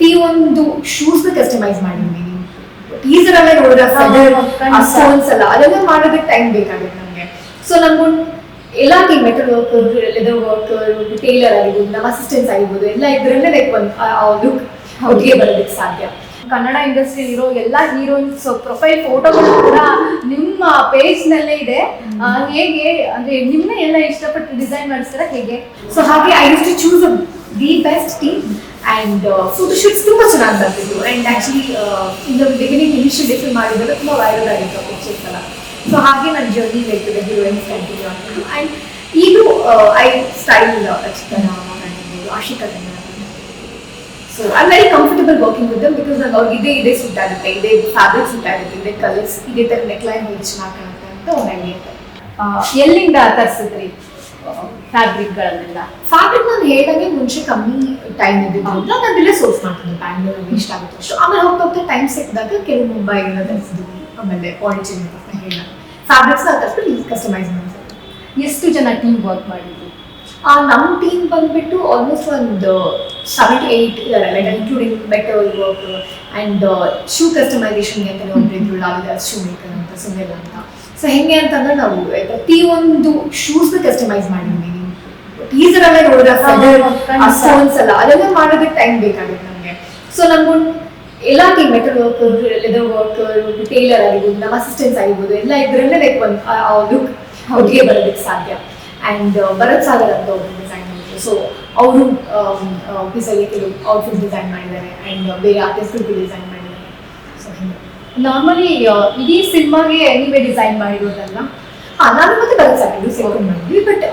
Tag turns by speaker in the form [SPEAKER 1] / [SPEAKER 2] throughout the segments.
[SPEAKER 1] ಪ್ರತಿಯೊಂದು shoes customise ಮಾಡಿದ್ದೀನಿ teaser ಅಲ್ಲೇ ನೋಡಿದ್ರೆ. ಸ್ಟೋನ್ಸ್ ಅದೆಲ್ಲ ಮಾಡೋದಕ್ಕೆ ಟೈಮ್ ಬೇಕಾಗುತ್ತೆ ನಮಗೆ. ಸೊ ನಮ್ಗೆ ಎಲ್ಲ team metal worker leather worker tailor ಆಗಿರ್ಬೋದು ನಮ್ಮ ಅಸಿಸ್ಟೆಂಟ್ಸ್ ಆಗಿರ್ಬೋದು ಎಲ್ಲ ಇದ್ರಲ್ಲೇ ಲೈಕ್ ಒಂದು ಲುಕ್ ಒಟ್ಟಿಗೆ ಬರೋದಕ್ಕೆ ಸಾಧ್ಯ.
[SPEAKER 2] ಕನ್ನಡ ಇಂಡಸ್ಟ್ರಿ ಇರೋ ಎಲ್ಲ ಹೀರೋಯಿನ್ಸ್ ಪ್ರೊಫೈಲ್ ಫೋಟೋಗಳು ಕೂಡ ನಿಮ್ಮ ಪೇಜ್ ನಲ್ಲೇ ಇದೆ. ಹೇಗೆ ಅಂದ್ರೆ ನಿಮ್ಮನ್ನ ಎಲ್ಲ ಇಷ್ಟಪಟ್ಟು ಡಿಸೈನ್ ಮಾಡಿಸ್ತಾರ ಹೇಗೆ?
[SPEAKER 1] ಸೊ ಹಾಗೆ I use to choose the best team and photoshoots ತುಂಬ ಚೆನ್ನಾಗಿ ಬರ್ತಿತ್ತು and actually in beginning initial defend ಮಾಡಿದ್ರೆ ತುಂಬ ವೈರಲ್ ಆಗಿತ್ತು ಪಿಕ್ಚರ್ಸ್ ಎಲ್ಲ ಸೊ ಹಾಗೆ ನನ್ನ ಜರ್ನಿ ಲೈಕ್ ಹೀರೋಯಿನ್ಸ್ ಕಂಟಿನ್ಯೂ ಆಗ್ತಿತ್ತು. ಆ್ಯಂಡ್ ಈಗಲೂ ಐ ಸ್ಟೈಲ್ ರಚಿತನ ಆಗಿರ್ಬೋದು Ashika so I very comfortable working with them because ನಂಗೆ ಅವ್ರಿಗೆ ಇದೇ ಇದೇ ಸೂಟ್ ಆಗುತ್ತೆ ಇದೇ ಫ್ಯಾಬ್ರಿಕ್ ಸೂಟ್ ಆಗುತ್ತೆ ಇದೇ ಕಲರ್ಸ್ ಇದೇ ಥರ ನೆಕ್ಲೈನ್ ಹೋಗಿ ಚೆನ್ನಾಗಿ ಕಾಣುತ್ತೆ ಅಂತ ಒಂದು ಐಡಿಯಾ
[SPEAKER 2] ಆ, ಎಲ್ಲಿಂದ ತರಿಸಿದ್ರಿ? ಫ್ಯಾಬ್ರಿಕ್ಗಳನ್ನೆಲ್ಲ
[SPEAKER 1] ಫ್ಯಾಬ್ರಿಕ್ ನಾನು ಹೇಳಿದಂಗೆ ಮುಂಚೆ ಕಮ್ಮಿ ಟೈಮ್ ಇದ್ದಿದ್ದು ನಾನು ಇಲ್ಲೇ ಸೋರ್ಸ್ ಮಾಡ್ತಿದ್ದೆ ಬ್ಯಾಂಗ್ಳೂರ್ ಇಷ್ಟ ಆಗುತ್ತೆ ಅಷ್ಟು. ಆಮೇಲೆ ಹೋಗ್ತಾ ಹೋಗ್ತಾ ಟೈಮ್ ಸಿಕ್ಕಿದಾಗ ಕೆಲವು ಮುಂಬೈಗೆಲ್ಲ ತರಿಸಿದ್ವಿ. ಆಮೇಲೆ ಪಾಂಡಿಚೇರಿ ಅಂತ ಹೇಳ ಫ್ಯಾಬ್ರಿಕ್ಸ್ ಈ ಕಸ್ಟಮೈಸ್ ಮಾಡ್ತಾರೆ.
[SPEAKER 2] ಎಷ್ಟು ಜನ ಟೀಮ್ ವರ್ಕ್ ಮಾಡಿದ್ವಿ
[SPEAKER 1] ಆ ನಮ್ಮ ಟೀಮ್ ಬಂದ್ಬಿಟ್ಟು ಆಲ್ಮೋಸ್ಟ್ ಒಂದು ಸೆವೆನ್ ಏಯ್ಟ್ ಇದಾರೆ like including metal work and shoe ಕಸ್ಟಮೈಸೇಷನ್ಗೆ ಅಂತ ಒಬ್ರು ಇದ್ರು ಲಾಲಿದಾಸ್ ಶೂ ಮೇಕರ್ ಅಂತ ಸುಮ್ಮನೆ ಅಂತ. ಸೊ ಹೆಂಗೆ ಅಂತಂದ್ರೆ ನಾವು ಪ್ರತಿಯೊಂದು ಶೂಸ್ ಕಸ್ಟಮೈಸ್ ಮಾಡಿದ್ದೀವಿ. ಟೀಸರ್ ಅಲ್ಲೇ ನೋಡಿದ್ರೆ. ಸ್ಟೋನ್ಸ್ ಎಲ್ಲ ಅದೆಲ್ಲ ಮಾಡೋದಕ್ಕೆ ಟೈಮ್ ಬೇಕಾಗುತ್ತೆ ನಮಗೆ. ಸೊ ನಮ್ಗೆ ಎಲ್ಲ team metal worker leather worker tailor ಆಗಿರ್ಬೋದು ನಮ್ಮ ಅಸಿಸ್ಟೆನ್ಸ್ ಆಗಿರ್ಬೋದು ಎಲ್ಲ ಇದ್ರಲ್ಲೇ ಲೈಕ್ ಒಂದು ಲುಕ್ ಒಟ್ಟಿಗೆ ಬರೋದಕ್ಕೆ ಸಾಧ್ಯ. ಆ್ಯಂಡ್ ಭರತ್ ಸಾಗರ್ ಅಂತ ಒಬ್ಬರು ಡಿಸೈನ್ ಮಾಡಿದ್ರು. ಸೊ ಅವರು ಆಫೀಸಲ್ಲಿ ಕೆಲವು ಔಟ್ಫಿಟ್ ಡಿಸೈನ್ ಮಾಡಿದ್ದಾರೆ. ಆ್ಯಂಡ್ ಬೇರೆ ಆರ್ಟಿಸ್ಟ್ಗಳು ಡಿಸೈನ್
[SPEAKER 2] ನಾರ್ಮಲಿ ಇಡೀ ಸಿನಿಮಾಗೆ ನೀವೇ ಡಿಸೈನ್ ಮಾಡಿರೋದಲ್ಲ.
[SPEAKER 1] ಹಾ ನಾನು ಮತ್ತೆ ಭರತ್ ಸಾಗರ್ ಸೇರ್ಕೊಂಡು ಮಾಡಿದ್ವಿ ಬಟ್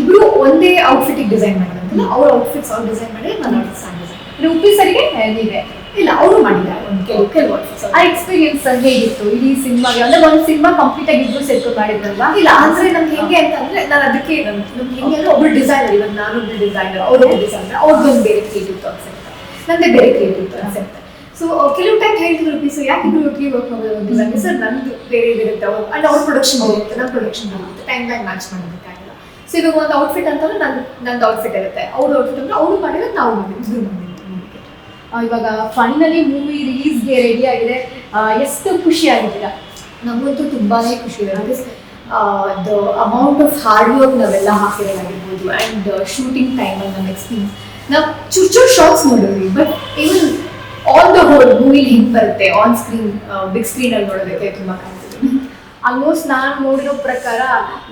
[SPEAKER 1] ಇಬ್ರು ಒಂದೇ ಔಟ್ಫಿಟ್ಟಿಗೆ ಡಿಸೈನ್ ಮಾಡಿದ್ರಲ್ಲ ಅವ್ರ ಔಟ್ಫಿಟ್ಸ್ ಅವ್ರು ಡಿಸೈನ್ ಮಾಡಿ ನಾನು ಡಿಸೈನ್ ಡಿಸೈನ್
[SPEAKER 2] ಉಪ್ಪಿ ಸರಿಗೆ ನೀವೇ
[SPEAKER 1] ಇಲ್ಲ ಅವರು ಮಾಡಿದ್ದಾರೆ. ಒಂದು ಕೆಲವು ಕೆಲವು ಔಟ್ಫಿಟ್ಸ್
[SPEAKER 2] ಆ ಎಕ್ಸ್ಪೀರಿಯನ್ಸ್ ಹೇಗಿತ್ತು ಇಡೀ ಸಿನಿಮಾಗೆ ಅಂದ್ರೆ ಒಂದು ಸಿನಿಮಾ ಕಂಪ್ಲೀಟ್ ಆಗಿ ಇಬ್ರು ಸೇರ್ಕೊಂಡು ಮಾಡಿದ್ರಲ್ಲ
[SPEAKER 1] ಇಲ್ಲ ಅಂದ್ರೆ ನಮ್ಗೆ ಹೆಂಗೆ ಅಂತಂದ್ರೆ ನಾನು ಅದಕ್ಕೆ ನಮ್ಗೆ ಹೆಂಗೆ ಅಂದ್ರೆ ಒಬ್ರು ಡಿಸೈನರ್ ಇವಾಗ ನಾನು ಒಬ್ರು ಡಿಸೈನರ್ ಡಿಸೈನ್ ಡಿಸೈನರ್ ಅವ್ರದ್ದೊಂದು ಬೇರೆ ಕ್ರಿಯೇಟಿವ್ ಕಾನ್ಸೆಪ್ಟ್ ನಂದೇ ಬೇರೆ ಕ್ರಿಯೇಟಿವ್ ಕಾನ್ಸೆಪ್ಟ್ ಸೊ ಕೆಲವು ಟೈಮ್ ಹೇಳ್ತಿದ್ರು ಸೊ ಯಾಕೆ ಇಬ್ರು ಒಟ್ಟಿಗೆ ವರ್ಕ್ ಮಾಡೋದು ಡಿಸೈನ್ ಸರ್ ನಂದು ಬೇರೆ ಇರುತ್ತೆ. ಅಂಡ್ ಅವ್ರ ಪ್ರೊಡಕ್ಷನ್ ಇರುತ್ತೆ. ನನ್ನ ಪ್ರೊಡಕ್ಷನ್ ಇರುತ್ತೆ. ಟೈಮ್ ಟೈಮ್ ಮ್ಯಾಚ್ ಮಾಡೋದಕ್ಕಾಗಿಲ್ಲ ಸೊ ಇವಾಗ ಒಂದು ಔಟ್ಫಿಟ್ ಅಂತಂದ್ರೆ ನನ್ನ ನಂದು ಔಟ್ಫಿಟ್ ಇರುತ್ತೆ. ಅವ್ರ ಔಟ್ಫಿಟ್ ಅಂದ್ರೆ ಅವ್ರು ಮಾಡಿದ್ರೆ ನಾವು ಮಾಡಿದ್ವಿ
[SPEAKER 2] ಇವಾಗ ಫೈನಲಿ ಮೂವಿ ರಿಲೀಸ್ಗೆ ರೆಡಿ ಆಗಿದೆ. ಎಷ್ಟು ಖುಷಿ ಆಗಿದ್ದೀರಾ?
[SPEAKER 1] ನಮಗಂತೂ ತುಂಬಾನೇ ಖುಷಿ ಇದೆ. Because the amount of hard work ನಾವೆಲ್ಲ ಹಾಕಿರೋದಾಗಿರ್ಬೋದು. ಆ್ಯಂಡ್ ಶೂಟಿಂಗ್ ಟೈಮಲ್ಲಿ ನಮ್ಮ ಎಕ್ಸ್ಪೀರಿಯನ್ಸ್ ನಾವು ಚೂರು ಚೂರು ಶಾರ್ಟ್ಸ್ ನೋಡಿದ್ವಿ. But even on the whole movie ಹಿಂಗೆ ಬರುತ್ತೆ. ಆನ್ ಸ್ಕ್ರೀನ್ ಬಿಗ್ ಸ್ಕ್ರೀನಲ್ಲಿ ನೋಡೋದಕ್ಕೆ ತುಂಬ ಕಾಣ್ತಿದೆ.
[SPEAKER 2] ಆಲ್ಮೋಸ್ಟ್ ನಾನು ನೋಡಿರೋ ಪ್ರಕಾರ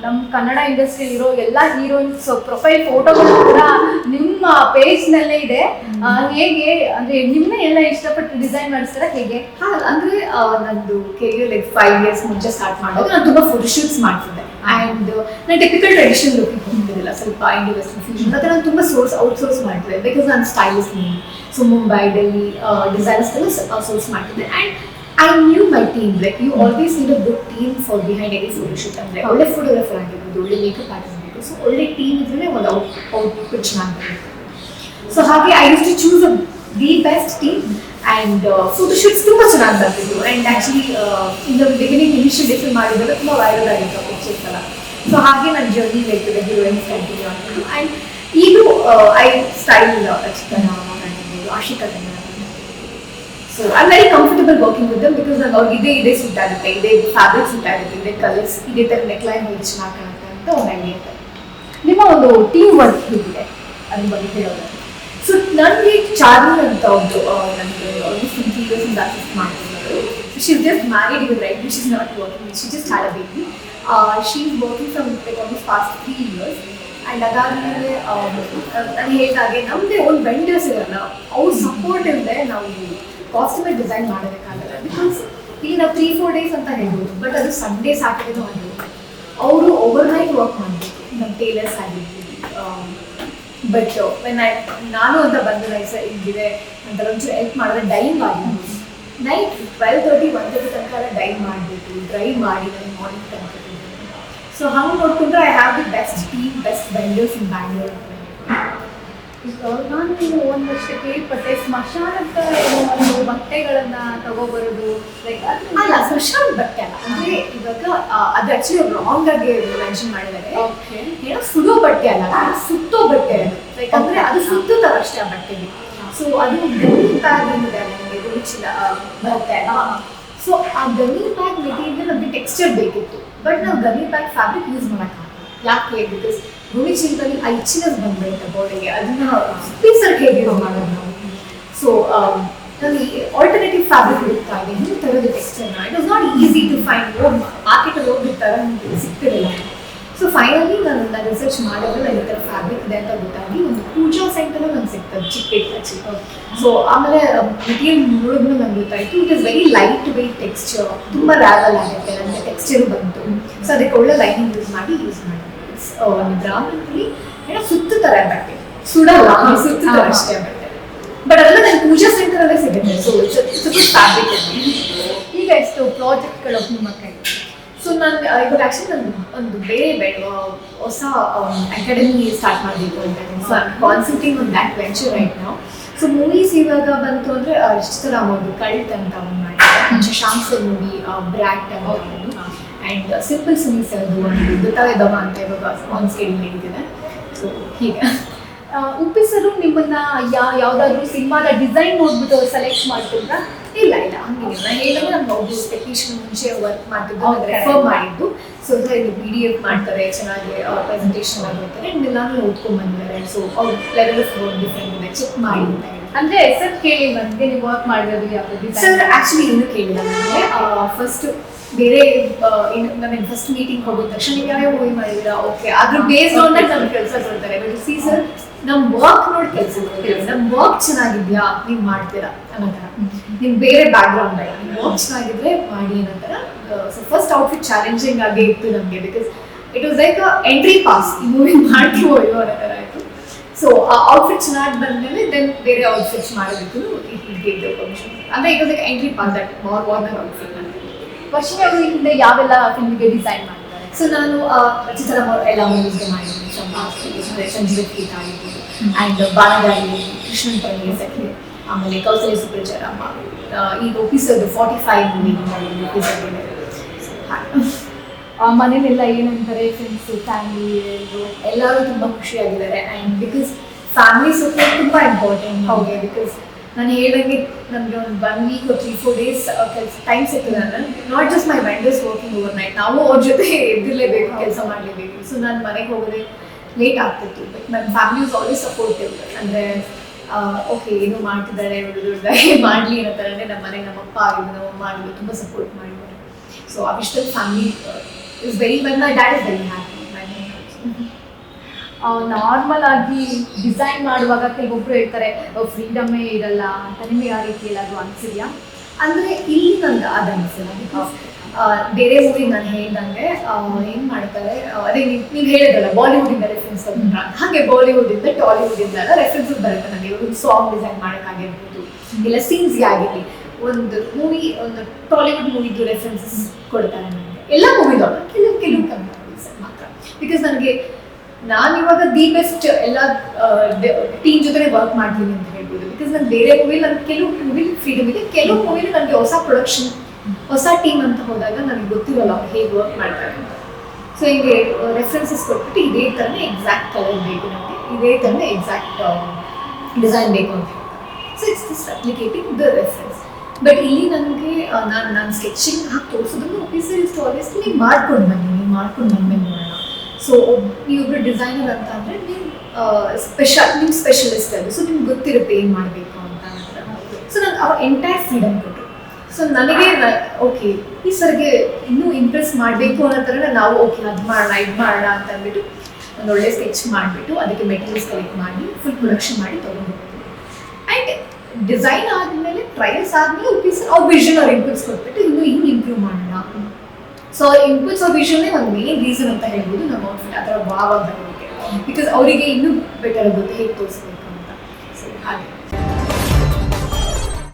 [SPEAKER 2] ನಮ್ಮ ಕನ್ನಡ ಇಂಡಸ್ಟ್ರಿ ಇರೋ ಎಲ್ಲ ಹೀರೋಯಿನ್ಸ್ ಪ್ರೊಫೈಲ್ ಫೋಟೋಗಳು ಕೂಡ ನಿಮ್ಮ ಪೇಜ್ನಲ್ಲೇ ಇದೆ. ಹೇಗೆ ಅಂದ್ರೆ ನಿಮ್ಮನ್ನ ಎಲ್ಲ ಇಷ್ಟಪಟ್ಟು ಡಿಸೈನ್ ಮಾಡಿಸ್ತಾರ ಹೇಗೆ?
[SPEAKER 1] ಹಾಗೆ ಅಂದ್ರೆ ನಂದು ಕೆರಿಯರ್ ಲೈಕ್ ಫೈವ್ ಇಯರ್ಸ್ ಮುಂಚೆ ಸ್ಟಾರ್ಟ್ ಮಾಡೋದು ನಾನು ತುಂಬ ಶೂಟ್ಸ್ ಮಾಡ್ತಿದ್ದೆ. ಆ್ಯಂಡ್ ನಾನು ಟಿಪಿಕಲ್ ಟ್ರೆಡಿಷನ್ ಲುಕ್ ಹೋಗ್ತಿದ್ದಿಲ್ಲ ಸ್ವಲ್ಪ ಇಂಡಿಯನ್ ಫ್ಯೂಷನ್ ಮತ್ತೆ ನಾನು ತುಂಬ ಸೋರ್ಸ್ ಔಟ್ಸೋರ್ಸ್ ಮಾಡ್ತಿದ್ದೆ. ಬಿಕಾಸ್ ನಾನು. Stylist so Mumbai Delhi designers ಎಲ್ಲ ಸೋರ್ಸ್ ಮಾಡ್ತಿದ್ದೆ and I knew my team like you always need a good team for behind any photoshoot ಅಂದರೆ ಒಳ್ಳೆ ಫೋಟೋಗ್ರಫರ್ ಆಗಿರ್ಬೋದು ಒಳ್ಳೆ ಮೇಕಪ್ ಆರ್ಟಿಸ್ಟ್ ಆಗಿರ್ಬೋದು ಸೊ ಒಳ್ಳೆ ಟೀಮ್ ಇದ್ರೆ ಒಂದು ಔಟ್ ಔಟ್ಪುಟ್ ಚೆನ್ನಾಗಿ ಬರುತ್ತೆ ಸೊ ಹಾಗೆ I used to choose a the best team and photoshoots ತುಂಬ ಚೆನ್ನಾಗಿ ಬರ್ತಿದ್ವು and actually in the beginning initial ಡೇಸಲ್ಲಿ ಮಾಡಿದ್ರೆ ತುಂಬ ವೈರಲ್ ಆಗಿತ್ತು ಪಿಕ್ಚರ್ಸ್ ಎಲ್ಲ ಸೊ ಹಾಗೆ ನನ್ನ ಜರ್ನಿ ಲೈಕ್ ಹೀರೋಯಿನ್ಸ್ ಕಂಟಿನ್ಯೂ ಆಗ್ತಿತ್ತು ಆ್ಯಂಡ್ ಈಗಲೂ ಐ ಸ್ಟೈಲ್ ರಚಿತನ ಆಗಿರ್ಬೋದು Ashika so I very comfortable working with them because ನಂಗೆ ಅವ್ರಿಗೆ ಇದೇ ಇದೇ ಸೂಟ್ ಆಗುತ್ತೆ, ಇದೇ ಫ್ಯಾಬ್ರಿಕ್ ಸೂಟ್ ಆಗುತ್ತೆ, ಇದೇ ಕಲರ್ಸ್ ಇದೇ ಥರ ನೆಕ್ಲೈನ್ ಹೋಗಿ ಚೆನ್ನಾಗಿ ಕಾಣುತ್ತೆ ಅಂತ ಒಂದು ಐಡಿಯಾ ಇದೆ
[SPEAKER 2] ನಿಮ್ಮ ಒಂದು ಟೀಮ್ ವರ್ಕ್ ಹೇಗಿದೆ? ಅದ್ರ ಬಗ್ಗೆ ಹೇಳೋದು
[SPEAKER 1] ಸೊ ನನಗೆ ಚಾರ್ಲಿ ಅಂತ ಒಂದು ನನಗೆ ಆಲ್ಮೋಸ್ಟ್ ಟ್ವೆಂಟಿ ಇಯರ್ಸ್ ಇಂದ ಅಸಿಸ್ಟ್ ಮಾಡ್ತಿದ್ದಾರೆ she just married if right she is not working she just had a baby she is working from like almost past three years and ಅದಾದಮೇಲೆ ನಾನು ಹೇಳಿದಾಗೆ ನಮ್ಮದೇ ಒಂದು ವೆಂಡರ್ಸ್ ಇರಲ್ಲ, ಅವ್ರ ಸಪೋರ್ಟ್ ಇಲ್ಲದೆ ನಾವು ಪಾಸಿಬಲ್ ಡಿಸೈನ್ ಮಾಡಬೇಕಾಗಲ್ಲ. ಬಿಕಾಸ್ ಈಗ ನಾವು ತ್ರೀ ಫೋರ್ ಡೇಸ್ ಅಂತ ಹೇಳ್ಬೋದು ಬಟ್ ಅದು ಸಂಡೇ ಸ್ಯಾಟರ್ಡೇನೂ ಆಗಿರುತ್ತೆ ಅವರು ಓವರ್ ನೈಟ್ ವರ್ಕ್ ಮಾಡಬೇಕು ನಮ್ಮ ಟೇಲರ್ಸ್ ಆಗಿರ್ಬೋದು ಬಟ್ ವೆನ್ ಐ ನಾನು ಅಂತ ಬಂದು ನೈ ಸರ್ ಹಿಂಗಿದೆ ಅಂತ ಒಂಚೂರು ಹೆಲ್ಪ್ ಮಾಡಿದ್ರೆ ಡೈಮ್ ಆಗಿರ್ಬೋದು. Night twelve thirty one thirty ತನಕ ಡೈ ಮಾಡಬೇಕು. ಡ್ರೈವ್ ಮಾಡಿ ನನಗೆ ಮಾರ್ನಿಂಗ್ ತನಕ. ಸೊ ಹಂಗೆ ನೋಡ್ಕೊಂಡ್ರೆ I have the best team best vendors in Bangalore
[SPEAKER 2] ನಾನು ನಾನು ಒಂದಷ್ಟು ಕೇಳ್ಪಟ್ಟೆ. ಸ್ಮಶಾನದ ಏನೋ ಒಂದು ಬಟ್ಟೆಗಳನ್ನ ತಗೋಬರೋದು ಲೈಕ್
[SPEAKER 1] ಅಲ್ಲ ಸ್ಮಶಾನ ಬಟ್ಟೆ ಅಲ್ಲ. ಅಂದ್ರೆ ಇವಾಗ ಅದು ಆಕ್ಚುಲಿ ರಾಂಗ್ ಆಗಿ ಮೆನ್ಷನ್ ಮಾಡಿದ್ದಾರೆ. ಏನೋ ಸುಡೋ ಬಟ್ಟೆ ಅಲ್ಲ ಸುತ್ತೋ ಬಟ್ಟೆ ಅದು. ಲೈಕ್ ಅಂದ್ರೆ ಅದು ಸುತ್ತುತ್ತಲ್ಲ ಅಷ್ಟೇ ಆ ಬಟ್ಟೆಗೆ. ಸೊ ಅದು ಬ್ಯಾಗ್ ಏನಿದೆ ನಮಗೆ ಚೀಲ ಬರುತ್ತೆ ಸೊ ಆ ಗಮಿ ಬ್ಯಾಗ್ ಮೆಟೀರಿಯಲ್ ನಮಗೆ ಟೆಕ್ಸ್ಚರ್ ಬೇಕಿತ್ತು. ಬಟ್ ನಾವು ಗಮಿ ಬ್ಯಾಗ್ ಫ್ಯಾಬ್ರಿಕ್ ಯೂಸ್ ಮಾಡೋಕ್ಕಾಗಲ್ಲ ಯಾಕೆ? ಬಿಕಾಸ್ ಗೋಣಿ ಚೀಲದಲ್ಲಿ ಆ ಇಚ್ಚಿನೆಸ್ ಬಂದ್ಬಿಡುತ್ತೆ ಬೋರ್ಡಿಗೆ ಅದನ್ನ ಪೀಸರ್ ಹೇಗೆ ಯೂಸ್ ಮಾಡೋದು ನಾವು? ಸೊ ಅಲ್ಲಿ ಆಲ್ಟರ್ನೇಟಿವ್ ಫ್ಯಾಬ್ರಿಕ್ ಹುಡುಕ್ತಾ ಇದೆ ಹಿಂಗೆ ತರೋದು ಟೆಕ್ಸ್ಚರ್ನ it was not easy to find ಮಾರ್ಕೆಟಲ್ಲಿ ಹೋಗ್ಬಿಡ್ತಾರೆ ನನಗೆ ಸಿಗ್ತಿರಲಿಲ್ಲ ಸೊ ಫೈನಲಿ ನಾನು ನಾನು ರಿಸರ್ಚ್ ಮಾಡಿದ್ರೆ ನನ್ನ ಈ ಥರ ಫ್ಯಾಬ್ರಿಕ್ ಇದೆ ಅಂತ ಗೊತ್ತಾಗಿ ಒಂದು ಪೂಜಾ ಸೆಂಟರ್ ನಂಗೆ ಸಿಗ್ತದೆ ಚಿಕ್ಕ ಚಿಕ್ಕ. ಸೊ ಆಮೇಲೆ ಮೆಟೀರಿಯಲ್ ನೋಡಿದ್ರು ನಂಗೆ ಗೊತ್ತಾಯಿತು it is very light weight texture ತುಂಬ ರ್ಯಾವಲ್ ಆಗುತ್ತೆ ನನಗೆ ಟೆಕ್ಸ್ಚರ್ ಬಂತು. ಸೊ ಅದಕ್ಕೆ ಒಳ್ಳೆ ಲೈನಿಂಗ್ ಯೂಸ್ ಮಾಡಿ ಯೂಸ್ ಮಾಡಿ ಗ್ರಾಮದಲ್ಲಿ ಏನೋ ಥರ ಬಟ್ಟೆ. ಸುಡಲ್ಲ ಸುತ್ತುತ್ತಾರೆ ಅಷ್ಟೇ ಬಟ್ಟೆ. ಬಟ್ ಅದೆಲ್ಲ ನನಗೆ ಪೂಜಾ ಸೆಂಟರಲ್ಲೇ ಸಿಗುತ್ತೆ. ಸೊ ಫ್ಯಾಬ್ರಿಕ್
[SPEAKER 2] ಈಗ ಎಷ್ಟು ಪ್ರಾಜೆಕ್ಟ್ಗಳು ನಿಮ್ಮ ಕೈಲಿ
[SPEAKER 1] ಸೊ ನಾನು ಇವಾಗ ಆ್ಯಕ್ಚುಲಿ ನಾನು ಒಂದು ಬೇರೆ ಬೇಡ ಹೊಸ ಅಕಾಡೆಮಿ ಸ್ಟಾರ್ಟ್ ಮಾಡಬೇಕು ಅಂತ ಸೊ ಐ ಕಾನ್ಸಂಟ್ರೇಟಿಂಗ್ ಒಂದು ದ್ಯಾಟ್ ವೆಂಚರ್ ರೈಟ್ ನಾವು ಸೊ ಮೂವೀಸ್ ಇವಾಗ ಬಂತು ಅಂದರೆ ಇಷ್ಟರಾಮ್ ಒಂದು ಕಲ್ಟ್ ಅಂತ ಒಂದು ಮಾಡಿದ್ದಾರೆ ಶಾಂಗ್ ಸರ್ ಮೂವಿ ಬ್ರ್ಯಾಟ್ ಅಂತ ಒಂದು ಆ್ಯಂಡ್ ಸಿಂಪಲ್ ಸುನಿ ಅದು ಒಂದು ಗೊತ್ತಾವೆ ದಮ ಅಂತ ಇವಾಗ ಆನ್ ಸ್ಕೇಲ್ ನಡೀತಿದೆ ಸೊ ಹೀಗೆ.
[SPEAKER 2] ಆ, ಉಪ್ಪಿಸರು ನಿಮ್ಮನ್ನ ಯಾ ಯಾವ್ದಾದ್ರು ಸಿನಿಮಾದ ಡಿಸೈನ್ ನೋಡ್ಬಿಟ್ಟು ಸೆಲೆಕ್ಟ್ ಮಾಡ್ಕೊಂಡ್ರಾ
[SPEAKER 1] ಇಲ್ಲ ಇಲ್ಲ ಹಂಗಿಲ್ಲ. ನಾನು ಹೇಳಿದ್ರೆ ನಾನು ಒಬ್ಬರು ಟೆಕ್ನಿಷಿಯನ್ ಮುಂಚೆ ವರ್ಕ್ ಮಾಡ್ತಿದ್ದು. ರೆಫರ್ ಮಾಡಿದ್ದು. ಸೊ ಇದು ಪಿ ಡಿ ಎಫ್ ಮಾಡ್ತಾರೆ ಚೆನ್ನಾಗಿ ಪ್ರೆಸೆಂಟೇಷನ್ ಆಗಿರ್ತಾರೆ. ಎಲ್ಲಾನು ಓದ್ಕೊಂಡ್ ಬಂದಿದ್ದಾರೆ ಸೊ ಅವ್ರ ಲೆವೆಲ್ ಆಫ್ ವರ್ಕ್ ಡಿಫ್ರೆಂಟ್ ಇದೆ ಚೆಕ್ ಮಾಡಿ ಅಂತ ಹೇಳಿ.
[SPEAKER 2] ಅಂದ್ರೆ ಹೆಸರು ಕೇಳಿ ನನಗೆ ನೀವು ವರ್ಕ್ ಮಾಡಿರೋದು ಯಾವ್ದು
[SPEAKER 1] ಸರ್ ಆಕ್ಚುಲಿ ಇನ್ನೂ ಕೇಳಿಲ್ಲ ನನಗೆ ಫಸ್ಟ್ ಬೇರೆ ನನ್ನ ಫಸ್ಟ್ ಮೀಟಿಂಗ್ ಹೋಗಿದ ತಕ್ಷಣ ನೀವು ಯಾವ್ಯಾವ ಮೂವಿ ಮಾಡಿದ್ದೀರಾ? ಓಕೆ ಅದ್ರ ಬೇಸ್ ಆನ್ ನಮ್ಗೆ ಕೆಲಸ ಕೊಡ್ತಾರೆ. ಬಟ್ ಸಿ ಸರ್ ನಮ್ಮ ವರ್ಕ್ ನೋಡಿ ಕೆಲಸ ನಮ್ಮ ವರ್ಕ್ ಚೆನ್ನಾಗಿದ್ಯಾ? ನೀವು ಮಾಡ್ತೀರಾ? ಅನ್ನೋ ಥರ. ನಿಮ್ ಬೇರೆ ಬ್ಯಾಕ್ ಗ್ರೌಂಡ್ ಬೇಡ ನಿಮ್ಮ ವರ್ಕ್ ಚೆನ್ನಾಗಿದ್ರೆ ಮಾಡಿ ಅನ್ನೋ ಥರ. ಸೊ ಫಸ್ಟ್ ಔಟ್ಫಿಟ್ ಚಾಲೆಂಜಿಂಗ್ ಆಗೇ ಇತ್ತು ನಮಗೆ because it was like entry pass ಈ ಮೂವಿ ಮಾಡ್ತೀವೋ ಅಯ್ಯೋ ಅನ್ನೋ ಥರ. ಆಯಿತು ಸೊ ಆ ಔಟ್ಫಿಟ್ ಚೆನ್ನಾಗಿ ಬಂದಮೇಲೆ ದೆನ್ ಬೇರೆ ಔಟ್ಫಿಟ್ಸ್ ಮಾಡೋದಕ್ಕೂ ಗಿವ್ ಪರ್ಮಿಷನ್ ಅಂದರೆ it like entry pass that Mar Warner outfit ನನಗೆ
[SPEAKER 2] ವರ್ಷಿನ ಅವರು ಹಿಂದೆ ಯಾವೆಲ್ಲ ತಿಂಡಿಗೆ ಡಿಸೈನ್ ಮಾಡ್ತಾರೆ?
[SPEAKER 1] ಸೊ ನಾನು ಚಿತ್ರ ಎಲ್ಲ ಮೂವೀಸ್ಗೆ ಮಾಡಿದ್ದೀನಿ ಸಂಜೀವ ಗೀತ ಆಗಿರ್ಬೋದು. ಆ್ಯಂಡ್ ಬಾಣಗಾರಿ ಕೃಷ್ಣನ್ ಪರ್ಣಿ ಸಖಿ ಆಮೇಲೆ ಕೌಸಲ್ಯ ಸುಪ್ರಚಾರಮ್ಮ ಆ, ಈಗ ಒಪ್ಪಿಸೋದು ಫಾರ್ಟಿ ಫೈವ್ ಮೂವಿ ಮಾಡಿದ್ದೀನಿ ಒಫೀಸರ್
[SPEAKER 2] ಆ, ಮನೇಲೆಲ್ಲ ಏನಂತಾರೆ ಫ್ರೆಂಡ್ಸ್ ಫ್ಯಾಮಿಲಿ
[SPEAKER 1] ಎಲ್ಲರೂ ತುಂಬ ಖುಷಿಯಾಗಿದ್ದಾರೆ. ಆ್ಯಂಡ್ ಬಿಕಾಸ್ ಫ್ಯಾಮಿಲಿ ಸಪೋರ್ಟ್ ತುಂಬ ಇಂಪಾರ್ಟೆಂಟ್ ಹೌದು. ಬಿಕಾಸ್ ನಾನು ಹೇಳಂಗೆ ನನಗೆ ಒಂದು one week three four days ಕೆಲಸ ಟೈಮ್ ಸಿಗ್ತದೆ ನಾನು not just my vendors working overnight ನಾವು ಅವ್ರ ಜೊತೆ ಎದ್ದಿರಲೇಬೇಕು ಕೆಲಸ ಮಾಡಲೇಬೇಕು. ಸೊ ನಾನು ಮನೆಗೆ ಹೋಗೋದೇ ಲೇಟ್ ಆಗ್ತಿತ್ತು. ಬಟ್ ನನ್ನ ಫ್ಯಾಮಿಲಿ ಇಸ್ ಆಲ್ವೇಸ್ ಸಪೋರ್ಟಿವ್ ಅಂದರೆ ಓಕೆ ಏನು ಮಾಡ್ತಿದ್ದಾರೆ ಹುಡುಗರು ಮಾಡಲಿ ಅನ್ನೋ ಅಂದರೆ ನಮ್ಮ ಮನೆ ನಮ್ಮ ಅಪ್ಪ ಆಗಿದ್ದು ನಮ್ಮ ಅಮ್ಮ ಆಗಿದ್ದು ತುಂಬ ಸಪೋರ್ಟ್ ಮಾಡಿದ್ದಾರೆ so ಅವಿಷ್ಟಲ್ಲಿ family is very well my dad is very happy
[SPEAKER 2] normal ಆಗಿ ಡಿಸೈನ್ ಮಾಡುವಾಗ ಕೆಲವೊಬ್ರು ಹೇಳ್ತಾರೆ ಫ್ರೀಡಮೇ ಇರಲ್ಲ ಅಂತ ನಿಮಗೆ ಆ ರೀತಿ ಎಲ್ಲಾದ್ರೂ ಅನ್ಸಿದ್ಯಾ?
[SPEAKER 1] ಅಂದ್ರೆ ಇಲ್ಲಿ ನಂಗೆ ಅದು ಅನಿಸಿಲ್ಲ ಬಿಕಾಸ್ ಬೇರೆ ಮೂವಿ ನಾನು ಹೇಳ್ದಂಗೆ ಏನು ಮಾಡ್ತಾರೆ ಅದೇ ನೀವು ಹೇಳಿದಲ್ಲ ಹೇಳಿದ್ರಲ್ಲ ಬಾಲಿವುಡ್ ಇಂದ ರೆಫರೆನ್ಸ್ ತಗೊಂಡ್ರ ಹಾಗೆ ಬಾಲಿವುಡ್ ಇಂದ ಟಾಲಿವುಡ್ ಇಂದ ರೆಫರೆನ್ಸ್ ರೆಫರೆನ್ಸಸ್ ಬರುತ್ತೆ ನನಗೆ ಒಂದು ಸಾಂಗ್ ಡಿಸೈನ್ ಮಾಡೋಕ್ಕಾಗಿರ್ಬೋದು ಇಲ್ಲ ಸೀನ್ಸ್ಗೆ ಆಗಿರಲಿ ಒಂದು ಮೂವಿ ಒಂದು ಟಾಲಿವುಡ್ ಮೂವಿದು ರೆಫರೆನ್ಸಸ್ ಕೊಡ್ತಾರೆ ನನಗೆ. ಎಲ್ಲ ಮೂವಿ ಕೆಲವು ಕೆಲವು movies ಮಾತ್ರ. ಬಿಕಾಸ್ ನನಗೆ, ನಾನು ಇವಾಗ ದಿ ಬೆಸ್ಟ್ ಎಲ್ಲ ಟೀಮ್ ಜೊತೆ ವರ್ಕ್ ಮಾಡ್ತೀನಿ ಅಂತ ಹೇಳ್ಬೋದು. ಬಿಕಾಸ್ ನಾನು ಬೇರೆ ಮೂವಿ ನನ್ನ ಕೆಲವು ಮೂವಿ ಫ್ರೀಡಮ್ ಇದೆ. ಕೆಲವು ಮೂವಿಲಿ ನನಗೆ ಹೊಸ ಪ್ರೊಡಕ್ಷನ್ ಹೊಸ ಟೀಮ್ ಅಂತ ಹೋದಾಗ ನನಗೆ ಗೊತ್ತಿರಲ್ಲ ಹೇಗೆ ವರ್ಕ್ ಮಾಡ್ತಾರೆ ಸೊ ಹಿಂಗೆ ರೆಫರೆನ್ಸಸ್ ಕೊಟ್ಬಿಟ್ಟು ಇದೇ ಥರನೇ ಎಕ್ಸಾಕ್ಟ್ ಕಲರ್ ಬೇಕು ನನಗೆ ಇದೇ ಥರನೇ ಎಕ್ಸಾಕ್ಟ್ ಡಿಸೈನ್ ಬೇಕು ಅಂತ ಹೇಳ್ತಾರೆ. So it's this applicating the reference but ಇಲ್ಲಿ ನನಗೆ ನಾನು ನಾನು ಸ್ಕೆಚಿಂಗ್ ಹಾಕಿ ತೋರಿಸೋದನ್ನು ಆಫೀಸರ್ ಇಷ್ಟು ಆಲ್ವೇಸ್ ನೀವು ಮಾಡ್ಕೊಂಡು ಬನ್ನಿ, ನೀವು ಮಾಡ್ಕೊಂಡು ಬಂದ್ಮೇಲೆ ನೋಡೋಣ. ಸೊ ನೀವೊಬ್ರು ಡಿಸೈನರ್ ಅಂತ ಅಂದರೆ ನೀವು ಸ್ಪೆಷಲ್ ನಿಮ್ಮ ಸ್ಪೆಷಲಿಸ್ಟ್ ಅದು ಸೊ ನಿಮ್ಗೆ ಗೊತ್ತಿರುತ್ತೆ ಏನು ಮಾಡಬೇಕು ಅಂತ ಸೊ ನಾನು ಅವ್ರ ಎಂಟೈರ್ ಫ್ರೀಡಮ್ ಕೊಟ್ಟರು ಸೊ ನನಗೆ ಓಕೆ ಈ ಸರ್ಗೆ ಇನ್ನೂ ಇಂಪ್ರೆಸ್ ಮಾಡಬೇಕು ಅನ್ನೋ ಥರ ನಾವು ಓಕೆ ಅದು ಮಾಡೋಣ ಇದು ಮಾಡೋಣ ಅಂತ ಅಂದ್ಬಿಟ್ಟು ಒಂದು ಒಳ್ಳೆ ಸ್ಕೆಚ್ ಮಾಡಿಬಿಟ್ಟು ಅದಕ್ಕೆ ಮೆಟೀರಿಯಲ್ಸ್ ಕಲೆಕ್ಟ್ ಮಾಡಿ ಫುಲ್ ಪ್ರೊಡಕ್ಷನ್ ಮಾಡಿ ತೊಗೊಂಡು ಆ್ಯಂಡ್ ಡಿಸೈನ್ ಆದಮೇಲೆ ಟ್ರಯಲ್ಸ್ ಆದಮೇಲೆ ಪೀಸ್ ಅವ್ರ ವಿಷನ್ ಅವ್ರ ಇನ್ಪುಟ್ಸ್ ಕೊಟ್ಬಿಟ್ಟು ಇನ್ನೂ ಹಿಂಗೆ ಇಂಪ್ರೂವ್ ಮಾಡೋಣ. ಸೊ ಇನ್ಪುಟ್ಸ್ ಅವ್ರ ವಿಷನ್ನೇ ಒಂದು ಮೇನ್ ರೀಸನ್ ಅಂತ ಹೇಳ್ಬೋದು. ನಮ್ಮ ಔಟ್ಫಿಟ್ ಆ ಥರ ವಾವ್ ಅಂತ ಬಿಕಾಸ್ ಅವರಿಗೆ ಇನ್ನೂ ಬೆಟರ್ ಆಗುತ್ತೆ, ಹೇಗೆ ಹಾಗೆ